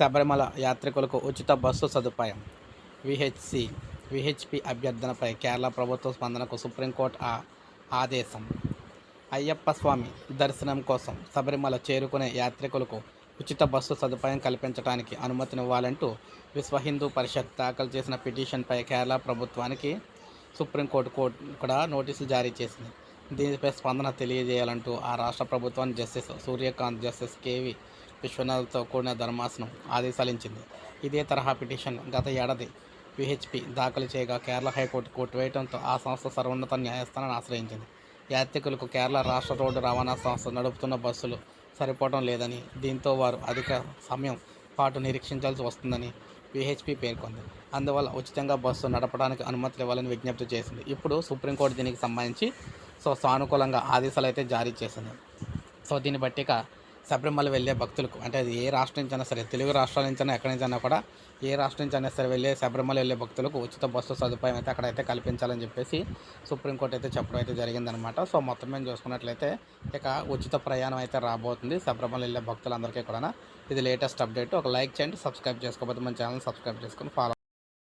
శబరిమల యాత్రికులకు ఉచిత బస్సు సదుపాయం. విహెచ్సి విహెచ్పి అభ్యర్థనపై కేరళ ప్రభుత్వ స్పందనకు సుప్రీంకోర్టు ఆ ఆదేశం. అయ్యప్ప స్వామి దర్శనం కోసం శబరిమల చేరుకునే యాత్రికులకు ఉచిత బస్సు సదుపాయం కల్పించడానికి అనుమతినివ్వాలంటూ విశ్వ హిందూ పరిషత్ దాఖలు చేసిన పిటిషన్పై కేరళ ప్రభుత్వానికి సుప్రీంకోర్టు కోర్టు కూడా నోటీసులు జారీ చేసింది. దీనిపై స్పందన తెలియజేయాలంటూ ఆ రాష్ట్ర ప్రభుత్వాన్ని జస్టిస్ సూర్యకాంత్ జస్టిస్ కేవి విశ్వనాథ్తో కూడిన ధర్మాసనం ఆదేశాలించింది. ఇదే తరహా పిటిషన్ గత ఏడాది విహెచ్పి దాఖలు చేయగా కేరళ హైకోర్టు కోర్టు వేయడంతో ఆ సంస్థ సర్వోన్నత న్యాయస్థానాన్ని ఆశ్రయించింది. యాత్రికులకు కేరళ రాష్ట్ర రోడ్డు రవాణా సంస్థ నడుపుతున్న బస్సులు సరిపోవడం లేదని దీంతో వారు అధిక సమయం పాటు నిరీక్షించాల్సి వస్తుందని విహెచ్పి పేర్కొంది. అందువల్ల ఉచితంగా బస్సు నడపడానికి అనుమతులు ఇవ్వాలని విజ్ఞప్తి చేసింది. ఇప్పుడు సుప్రీంకోర్టు దీనికి సంబంధించి సో సానుకూలంగా ఆదేశాలు అయితే జారీ చేసింది. సో దీన్ని బట్టి శబరిమల వెళ్ళే భక్తులకు అంటే అది ఏ రాష్ట్రం నుంచి అయినా సరే తెలుగు రాష్ట్రాల నుంచి అయినా ఎక్కడి నుంచి అయినా కూడా ఏ రాష్ట్రం నుంచి అయినా సరే వెళ్ళే శబరిమల వెళ్ళే భక్తులకు ఉచిత బస్సు సదుపాయం అయితే అక్కడైతే కల్పించాలని చెప్పేసి సుప్రీంకోర్టు అయితే చెప్పడం అయితే జరిగిందనమాట సో మొత్తం మేము చూసుకున్నట్లయితే ఇక ఉచిత ప్రయాణం అయితే రాబోతుంది శబరిమల వెళ్ళే భక్తులందరికీ కూడా ఇది లేటెస్ట్ అప్డేట్. ఒక లైక్ చేయండి సబ్స్క్రైబ్ చేసుకోకపోతే మన ఛానల్ సబ్స్క్రైబ్ చేసుకొని ఫాలో